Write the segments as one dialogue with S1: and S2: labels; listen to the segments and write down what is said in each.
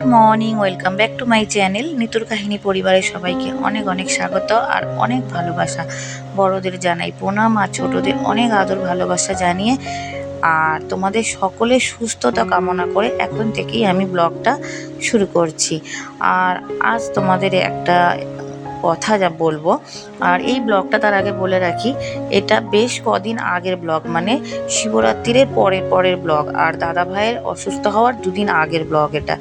S1: Good morning, welcome back to my channel. নিতুর কাহিনী পরিবারের সবাইকে অনেক অনেক স্বাগত আর অনেক ভালোবাসা। বড়দের জানাই প্রণাম আর ছোটদের অনেক আদর ভালোবাসা জানিয়ে। আর তোমাদের সকলে সুস্থতা কামনা করে এখন থেকেই আমি ব্লগটা শুরু করছি। আর আজ তোমাদের একটা কথা যা বলব। আর এই ব্লগটা তার আগে বলে রাখি, এটা বেশ কদিন আগের ব্লগ মানে শিবরাত্রির পরের পরের ব্লগ। আর দাদা ভাইয়ের অসুস্থ হওয়ার দুদিন আগের ব্লগ এটা।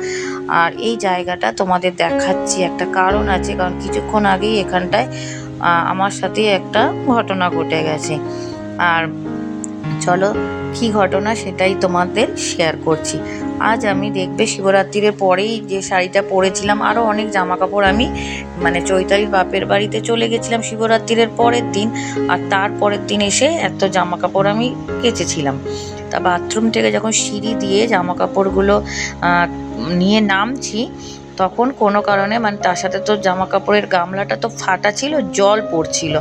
S1: আর এই জায়গাটা তোমাদের দেখাচ্ছি, একটা কারণ আছে, কারণ কিছুক্ষণ আগেই এখানটায় আমার সাথে একটা ঘটনা ঘটে গেছে। আর চলো, কি ঘটনা সেটাই তোমাদের শেয়ার করছি। আজ আমি দেখবে শিবরাত্রির পরেই যে শাড়িটা পরেছিলাম আরও অনেক জামা কাপড় আমি মানে চৈতালির বাপের বাড়িতে চলে গেছিলাম শিবরাত্রির পরের দিন, আর তার পরের দিন এসে এত জামা কাপড় আমি কেচেছিলাম। তা বাথরুম থেকে যখন সিঁড়ি দিয়ে জামা কাপড়গুলো নিয়ে নামছি তখন কোনো কারণে মানে তার সাথে তো জামা কাপড়ের গামলাটা তো ফাটা ছিল, জল পড়ছিল।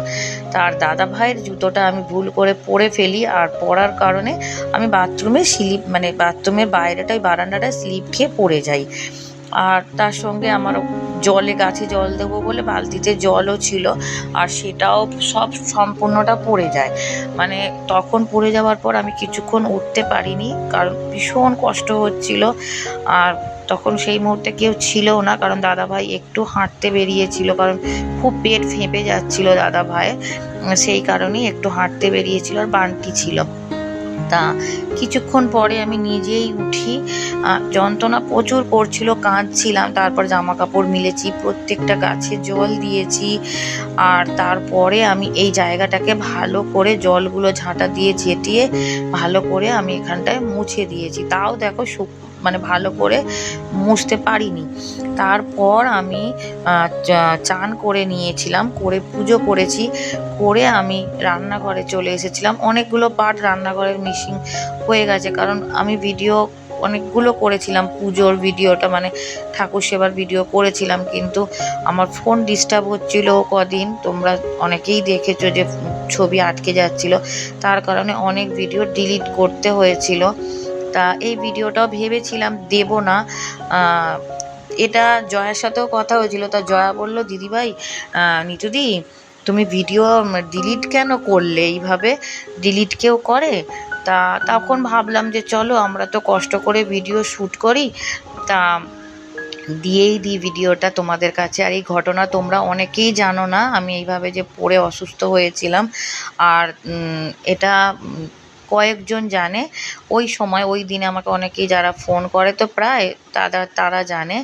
S1: তার দাদা ভাইয়ের জুতোটা আমি ভুল করে পরে ফেলি আর পরার কারণে আমি বাথরুমে স্লিপ মানে বাথরুমের বাইরেটাই বারান্দাটায় স্লিপ খেয়ে পড়ে যাই। আর তার সঙ্গে আমার জলে, গাছে জল দেবো বলে বালতিতে জলও ছিল আর সেটাও সব সম্পূর্ণটা পড়ে যায়। মানে তখন পড়ে যাওয়ার পর আমি কিছুক্ষণ উঠতে পারিনি কারণ ভীষণ কষ্ট হচ্ছিল আর তখন সেই মুহূর্তে কেউ ছিল না, কারণ দাদা ভাই একটু হাঁটতে বেরিয়েছিল, কারণ খুব পেট ফেঁপে যাচ্ছিল দাদা ভাই সেই কারণেই একটু হাঁটতে বেরিয়েছিল আর বান্টি ছিল। তা কিছুক্ষণ পরে আমি নিজেই উঠি। যন্ত্রণা প্রচুর করছিল, কাঁদছিলাম। তারপর জামা কাপড় মিলেছি, প্রত্যেকটা গাছে জল দিয়েছি। আর তারপরে আমি এই জায়গাটাকে ভালো করে জলগুলো ঝাঁটা দিয়ে ঝেঁটিয়ে, ভালো করে আমি এখানটায় মুছে দিয়েছি। তাও দেখো শুক মানে ভালো করে মুছতে পারিনি। তারপর আমি চান করে নিয়েছিলাম, করে পুজো করেছি, করে আমি রান্নাঘরে চলে এসেছিলাম। অনেকগুলো পার্ট রান্নাঘরের মিসিং হয়ে গেছে, কারণ আমি ভিডিও অনেকগুলো করেছিলাম, পুজোর ভিডিওটা মানে ঠাকুর সেবার ভিডিও করেছিলাম, কিন্তু আমার ফোন ডিস্টার্ব হচ্ছিল কদিন। তোমরা অনেকেই দেখেছ যে ছবি আটকে যাচ্ছিল, তার কারণে অনেক ভিডিও ডিলিট করতে হয়েছিল। তা এই ভিডিওটাও ভেবেছিলাম, দেব না। এটা জয়ার সাথেও কথা হয়েছিল। তা জয়া বলল, দিদিভাই নিতুদি তুমি ভিডিও ডিলিট কেন করলে এইভাবে? ডিলিট কেউ করে? তা তখন ভাবলাম যে, চলো, আমরা তো কষ্ট করে ভিডিও শ্যুট করি। তা দিয়েই দিই ভিডিওটা তোমাদের কাছে। আর এই ঘটনা তোমরা অনেকেই জানো না। আমি এইভাবে যে পড়ে অসুস্থ হয়েছিলাম। আর এটা কয়েকজন জানে। ওই সময়, ওই দিনে আমাকে অনেকেই যারা ফোন করে, তো প্রায় তারা তারা জানে।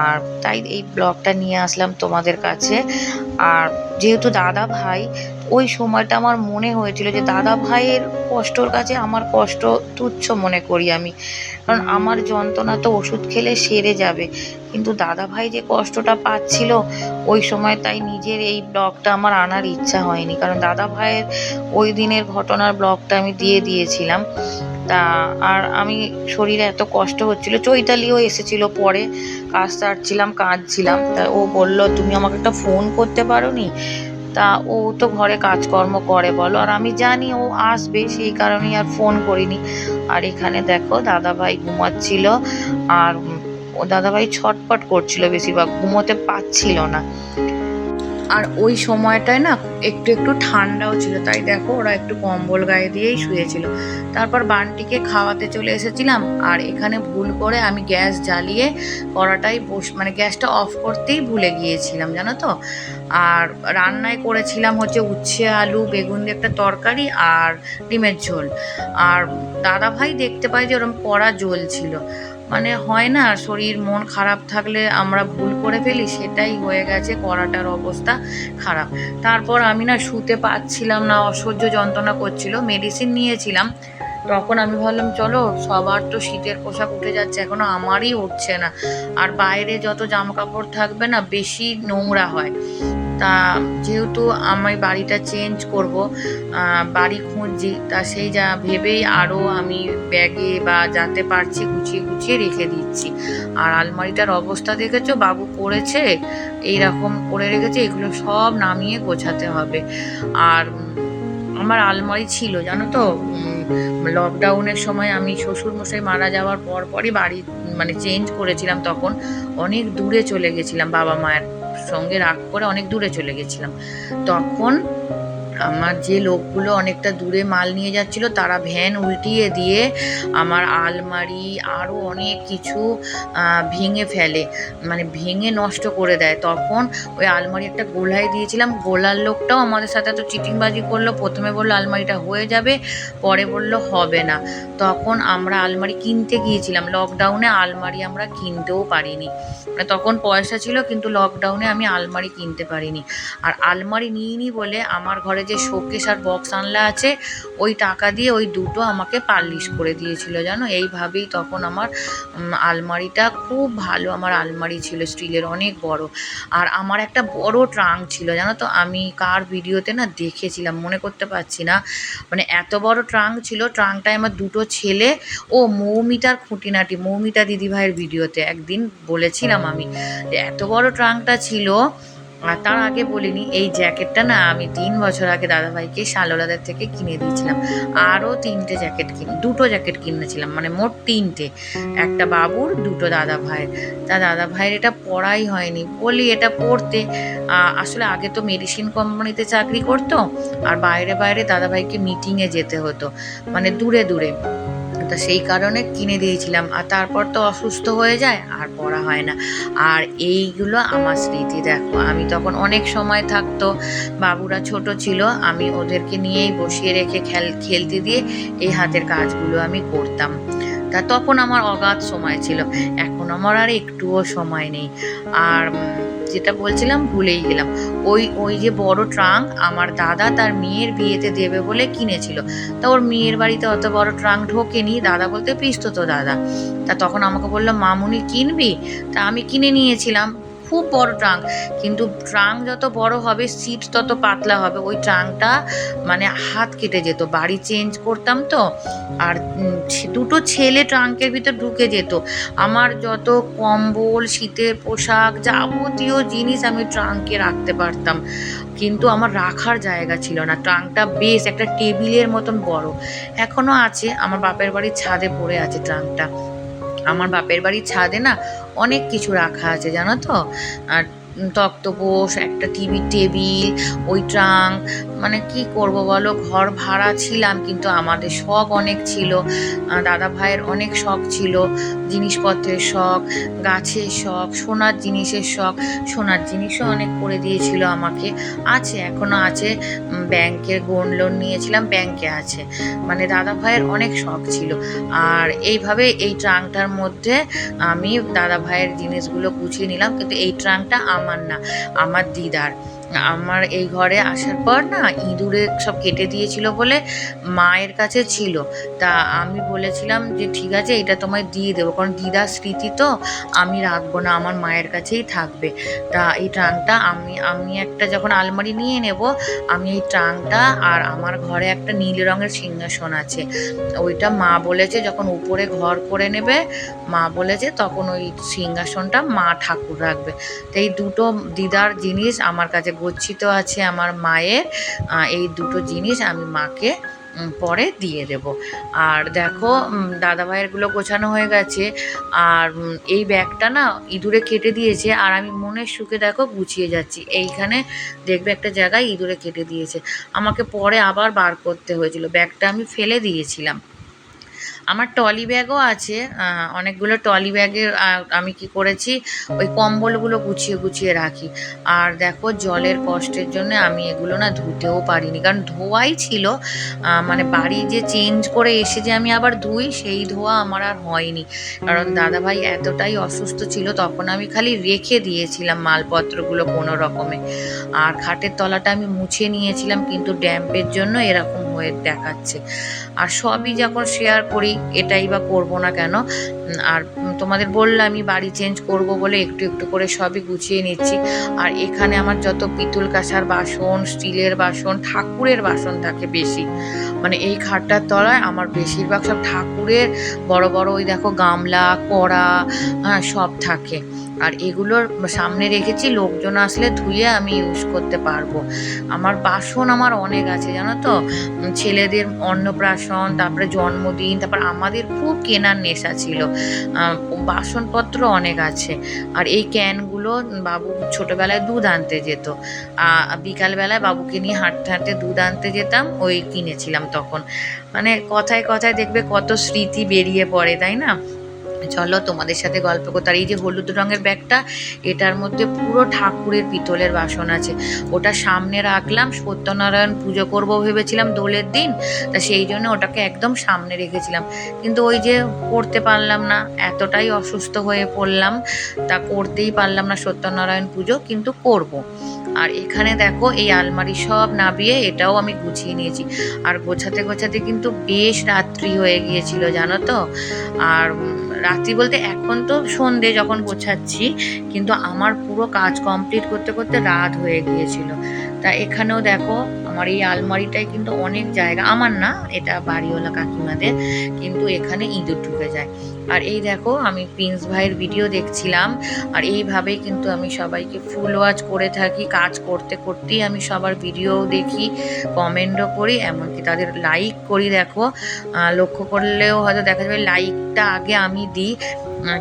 S1: আর তাই এই ব্লগটা নিয়ে আসলাম তোমাদের কাছে। আর যেহেতু দাদা ভাই ওই সময়টা আমার মনে হয়েছিল যে, দাদা ভাইয়ের কষ্টর কাছে আমার কষ্ট তুচ্ছ মনে করি আমি। কারণ আমার যন্ত্রণা তো ওষুধ খেলে সেরে যাবে। কিন্তু দাদা ভাই যে কষ্টটা পাচ্ছিল, ওই সময় তাই নিজের এই ব্লগটা আমার আনার ইচ্ছা হয়নি। কারণ দাদা ভাইয়ের ওই দিনের ঘটনার ব্লগটা আমি দিয়ে দিয়েছিলাম। তা, আর আমি শরীরে এত কষ্ট হচ্ছিল। চৈতালিও এসেছিল পরে। কাজ সারছিলাম, কাঁদছিলাম। তা ও বলল, তুমি আমাকে একটা ফোন করতে পারো নি তা ও তো ঘরে কাজকর্ম করে বলো। আর আমি জানি ও আসবে, সেই কারণেই আর ফোন করিনি। আর এখানে দেখো দাদাভাই ঘুমাচ্ছিল, আর ও দাদাভাই ছটপট করছিল বেশিরভাগ, ঘুমোতে পাচ্ছিল না। আর ওই সময়টায় না একটু একটু ঠান্ডাও ছিল, তাই দেখো ওরা একটু কম্বল গায়ে দিয়েই শুয়েছিল। তারপর বানটিকে খাওয়াতে চলে এসেছিলাম আর এখানে ভুল করে আমি গ্যাস জ্বালিয়ে কড়াটাই বস মানে গ্যাসটা অফ করতেই ভুলে গিয়েছিলাম, জানো তো? আর রান্নায় করেছিলাম হচ্ছে উচ্ছে, আলু, বেগুন দিয়ে একটা তরকারি আর ডিমের ঝোল। আর দাদা ভাই দেখতে পাই যে ওরকম কড়া জ্বলছিল। মানে হয় না, শরীর, মন খারাপ থাকলে আমরা ভুল করে ফেলি, সেটাই হয়ে গেছে, করাটার অবস্থা খারাপ। তারপর আমি না শুতে পাচ্ছিলাম না, অসহ্য যন্ত্রণা করছিল মেডিসিন নিয়েছিলাম। তখন আমি ভাবলাম, চলো, সবার তো শীতের পোশাক উঠে যাচ্ছে, এখনও আমারই উঠছে না। আর বাইরে যত জামা কাপড় থাকবে না, বেশি নোংরা হয়। তা যেহেতু আমি বাড়িটা চেঞ্জ করব বাড়ি খুঁজছি, তা সেই যা ভেবেই আরও আমি ব্যাগে বা যাতে পারছি গুছিয়ে গুছিয়ে রেখে দিচ্ছি। আর আলমারিটার অবস্থা দেখেছ? বাবু করেছে এই রকম করে রেখেছে, এগুলো সব নামিয়ে গোছাতে হবে। আর আমার আলমারি ছিল, জানো তো? লকডাউনের সময় আমি শ্বশুরমশাই মারা যাওয়ার পর পরই বাড়ি মানে চেঞ্জ করেছিলাম তখন। অনেক দূরে চলে গেছিলাম বাবা মায়ের সঙ্গে রাগ করে অনেক দূরে চলে গেছিলাম। তখন আমার যে লোকগুলো অনেকটা দূরে মাল নিয়ে যাচ্ছিল, তারা ভ্যান উল্টিয়ে দিয়ে আমার আলমারি আরও অনেক কিছু ভেঙে ফেলে মানে ভেঙে নষ্ট করে দেয়। তখন ওই আলমারি একটা গোলায় দিয়েছিলাম, গোলার লোকটাও আমাদের সাথে তো চিটিংবাজি করল, প্রথমে বলল আলমারিটা হয়ে যাবে, পরে বলল হবে না। তখন আমরা আলমারি কিনতে গিয়েছিলাম লকডাউনে আলমারি আমরা কিনতেও পারিনি। মানে তখন পয়সা ছিল, কিন্তু লকডাউনে আমি আলমারি কিনতে পারিনি। আর আলমারি নিইনি বলে আমার ঘরে যে শোকেস আর বক্স আনলা আছে, ওই টাকা দিয়ে ওই দুটো আমাকে পালিশ করে দিয়েছিল, জানো? এইভাবেই তখন আমার আলমারিটা খুব ভালো আমার আলমারি ছিল, স্টিলের অনেক বড়। আর আমার একটা বড় ট্রাঙ্ক ছিল, জানো তো? আমি কার ভিডিওতে না দেখেছিলাম, মনে করতে পারছি না। মানে এত বড় ট্রাঙ্ক ছিল, ট্রাঙ্কটায় আমার দুটো ছেলে ও মৌমিতার খুঁটিনাটি, মৌমিতা দিদিভাইয়ের ভিডিওতে একদিন বলেছিলাম আমি এত বড় ট্রাঙ্কটা ছিল আর তার আগে বলিনি, এই জ্যাকেটটা না আমি তিন বছর আগে দাদাভাইকে শালোলাদের থেকে কিনে দিয়েছিলাম। আরও তিনটে জ্যাকেট কিনে, দুটো জ্যাকেট কিনেছিলাম মানে মোট তিনটে। একটা বাবুর, দুটো দাদা ভাইয়ের তা দাদা ভাইয়ের এটা পড়াই হয়নি। বলি এটা পড়তে আসলে আগে তো মেডিসিন কোম্পানিতে চাকরি করতো, আর বাইরে বাইরে দাদাভাইকে মিটিংয়ে যেতে হতো মানে দূরে দূরে। তা সেই কারণে কিনে দিয়েছিলাম। আর তারপর তো অসুস্থ হয়ে যায়, আর পড়া হয় না। আর এইগুলো আমার স্মৃতি, দেখো। আমি তখন অনেক সময় থাকতো, বাবুরা ছোট ছিল, আমি ওদেরকে নিয়েই বসিয়ে রেখে খেল, খেলতে দিয়ে এই হাতের কাজগুলো আমি করতাম। তা তখন আমার অগাধ সময় ছিল। এখন আমার আর একটুও সময় নেই। আর যেটা বলছিলাম ভুলেই গেলাম। ওই ওই যে বড় ট্রাঙ্ক আমার দাদা তার মেয়ের বিয়েতে দেবে বলে কিনেছিল। তা ওর মেয়ের বাড়িতে অত বড় ট্রাঙ্ক ঢোকেনি। দাদা বলতে পিস্ত তো দাদা। তা তখন আমাকে বলল, মামুনি কিনবি? তা আমি কিনে নিয়েছিলাম। খুব বড় ট্রাঙ্ক। কিন্তু ট্রাঙ্ক যত বড় হবে সিট তত পাতলা হবে। ওই ট্রাঙ্কটা মানে হাত কেটে যেত, বাড়ি চেঞ্জ করতাম তো। আর দুটো ছেলে ট্রাঙ্কের ভিতর ঢুকে যেত। আমার যত কম্বল, শীতের পোশাক যাবতীয় জিনিস আমি ট্রাঙ্কে রাখতে পারতাম। কিন্তু আমার রাখার জায়গা ছিল না। ট্রাঙ্কটা বেশ একটা টেবিলের মতন বড়। এখনও আছে, আমার বাপের বাড়ির ছাদে পড়ে আছে ট্রাঙ্কটা। আমার বাপের বাড়ির ছাদে না অনেক কিছু রাখা আছে, জানো তো? আর তক্তপোষ, একটা টিভি টেবিল, ওই ট্রাঙ্ক মানে কি করব বলো? ঘর ভাড়া ছিলাম, কিন্তু আমাদের শখ অনেক ছিল। দাদা ভাইয়ের অনেক শখ ছিল। জিনিসপত্রের শখ, গাছের শখ, সোনার জিনিসের শখ। সোনার জিনিসও অনেক করে দিয়েছিল আমাকে। আছে এখনও আছে। ব্যাংকের গোল্ড লোন নিয়েছিলাম, ব্যাংকে আছে। মানে দাদা ভাইয়ের অনেক শখ ছিল। আর এইভাবে এই ট্রাঙ্কটার মধ্যে আমি দাদা ভাইয়ের জিনিসগুলো গুছিয়ে নিলাম, কিন্তু এই ট্রাঙ্কটা আমার না, আমার দিদার। আমার এই ঘরে আসার পর না ইঁদুরে সব কেটে দিয়েছিল বলে মায়ের কাছে ছিল। তা আমি বলেছিলাম যে, ঠিক আছে, এটা তোমায় দিয়ে দেবো। কারণ দিদার স্মৃতি তো, আমি রাখব না, আমার মায়ের কাছেই থাকবে। তা এই ট্রাঙ্কটা আমি আমি একটা যখন আলমারি নিয়ে নেব, আমি এই ট্রাঙ্কটা আর আমার ঘরে একটা নীল রঙের সিংহাসন আছে। ওইটা মা বলেছে, যখন উপরে ঘর করে নেবে, মা বলেছে, তখন ওই সিংহাসনটা মা ঠাকুর রাখবে। তো এই দুটো দিদার জিনিস আমার কাছে গচ্ছিত আছে আমার মায়ের এই দুটো জিনিস আমি মাকে পরে দিয়ে দেব। আর দেখো দাদাভাইয়েরগুলো গোছানো হয়ে গেছে। আর এই ব্যাগটা না ইঁদুরে কেটে দিয়েছে। আর আমি মনের সুখে দেখো গুছিয়ে যাচ্ছি। এইখানে দেখবে একটা জায়গায় ইঁদুরে কেটে দিয়েছে। আমাকে পরে আবার বার করতে হয়েছিল। ব্যাগটা আমি ফেলে দিয়েছিলাম। আমার টলি ব্যাগও আছে অনেকগুলো টলি ব্যাগের আহ, আমি কি করেছি ওই কম্বলগুলো গুছিয়ে গুছিয়ে রাখি। আর দেখো জলের কষ্টের জন্য আমি এগুলো না ধুতেও পারিনি। কারণ ধোয়াই ছিল মানে বাড়ি যে চেঞ্জ করে এসে যে আমি আবার ধুই সেই ধোয়া আমার আর হয়নি। কারণ দাদাভাই এতটাই অসুস্থ ছিল তখন আমি খালি রেখে দিয়েছিলাম মালপত্রগুলো কোনো রকমে। আর খাটের তলাটা আমি মুছে নিয়েছিলাম কিন্তু ড্যাম্পের জন্য এরকম হয়ে দেখাচ্ছে। আর সবই যখন শেয়ার করি এটাই বা করব না কেন? আর তোমাদের আমি বাড়ি চেঞ্জ করব বলে একটু একটু করে সবই গুছিয়ে নিচ্ছি। আর এখানে আমার যত পিতল কাঁসার বাসন, স্টিলের বাসন, ঠাকুরের বাসন থাকে বেশি। মানে এই খাটটার তলায় আমার বেশিরভাগ সব ঠাকুরের বড় বড় ওই দেখো গামলা, কড়া হ্যাঁ সব থাকে। আর এগুলোর সামনে রেখেছি, লোকজন আসলে ধুয়ে আমি ইউজ করতে পারব। আমার বাসন আমার অনেক আছে, জানো তো? ছেলেদের অন্নপ্রাশন, তারপরে জন্মদিন, তারপর আমাদের খুব কেনার নেশা ছিল। বাসনপত্র অনেক আছে। আর এই ক্যানগুলো বাবু ছোটোবেলায় দুধ আনতে যেত। বিকালবেলায় বাবুকে নিয়ে হাঁটতে হাঁটতে দুধ আনতে যেতাম, ওই কিনেছিলাম তখন। মানে কথায় কথায় দেখবে কত স্মৃতি বেরিয়ে পড়ে, তাই না? চলো তোমাদের সাথে গল্প করতে। আর এই যে হলুদ রঙের ব্যাগটা, এটার মধ্যে পুরো ঠাকুরের পিতলের বাসন আছে। ওটা সামনে রাখলাম, সত্যনারায়ণ পুজো করব ভেবেছিলাম দোলের দিন, তা সেই জন্য ওটাকে একদম সামনে রেখেছিলাম। কিন্তু ওই যে করতে পারলাম না, এতটাই অসুস্থ হয়ে পড়লাম, তা করতেই পারলাম না সত্যনারায়ণ পুজো, কিন্তু করব। আর এখানে দেখো এই আলমারি সব নাবিয়ে এটাও আমি গুছিয়ে নিয়েছি। আর গোছাতে গোছাতে কিন্তু বেশ রাত্রি হয়ে গিয়েছিল, জানো তো? আর রাত্রি বলতে এখন তো সন্ধে যখন গোছাচ্ছি, কিন্তু আমার পুরো কাজ কমপ্লিট করতে করতে রাত হয়ে গিয়েছিল। তা এখানেও দেখো আমার এই আলমারিটায় কিন্তু অনেক জায়গা, আমার না, এটা বাড়িওয়ালা কাকিমাদের, কিন্তু এখানে ইঁদুর ঢুকে যায়। আর এই দেখো, আমি প্রিন্স ভাইয়ের ভিডিও দেখছিলাম, আর এইভাবেই কিন্তু আমি সবাইকে ফুল ওয়াচ করে থাকি, কাজ করতে করতেই আমি সবার ভিডিও দেখি কমেন্টও করি, এমনকি তাদের লাইক করি, দেখো। লক্ষ্য করলেও হয়তো দেখা যাবে লাইকটা আগে আমি দিই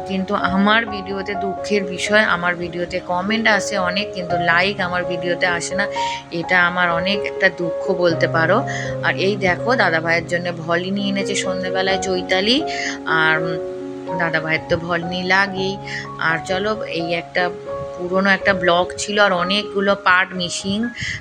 S1: কিন্তু আমার ভিডিওতে দুঃখের বিষয়, আমার ভিডিওতে কমেন্ট আসে অনেক, কিন্তু লাইক আমার ভিডিওতে আসে না। এটা আমার অনেক একটা দুঃখ বলতে পারো। আর এই দেখো দাদা ভাইয়ের জন্য ভলি নিয়ে এনেছে সন্ধেবেলায় চৈতালি। আর দাদা ভাইয়ের তো ভলনি লাগেই। আর চলো, এই একটা পুরনো একটা ব্লগ ছিল আর অনেকগুলো পার্ট মিসিং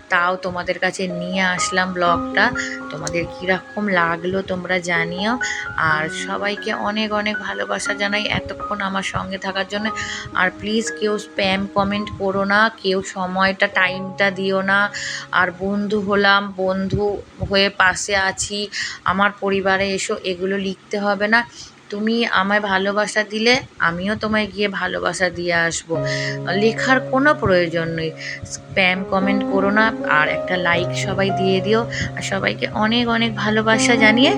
S1: তাও তোমাদের কাছে নিয়ে আসলাম ব্লগটা। তোমাদের কীরকম লাগল তোমরা জানিও। আর সবাইকে অনেক অনেক ভালোবাসা জানাই এতক্ষণ আমার সঙ্গে থাকার জন্য। আর প্লিজ কেউ স্প্যাম কমেন্ট করো না, কেউ সময়টা টাইমটা দিও না। আর বন্ধু হলাম, বন্ধু হয়ে পাশে আছি। আমার পরিবারে এসো, এগুলো লিখতে হবে না। তুমি আমায় ভালোবাসা দিলে আমিও তোমায় গিয়ে ভালোবাসা দিয়ে আসব। লেখার কোনো প্রয়োজন নেই। স্প্যাম কমেন্ট করো না আর একটা লাইক সবাই দিয়ে দিও। আর সবাইকে অনেক অনেক ভালোবাসা জানিয়ে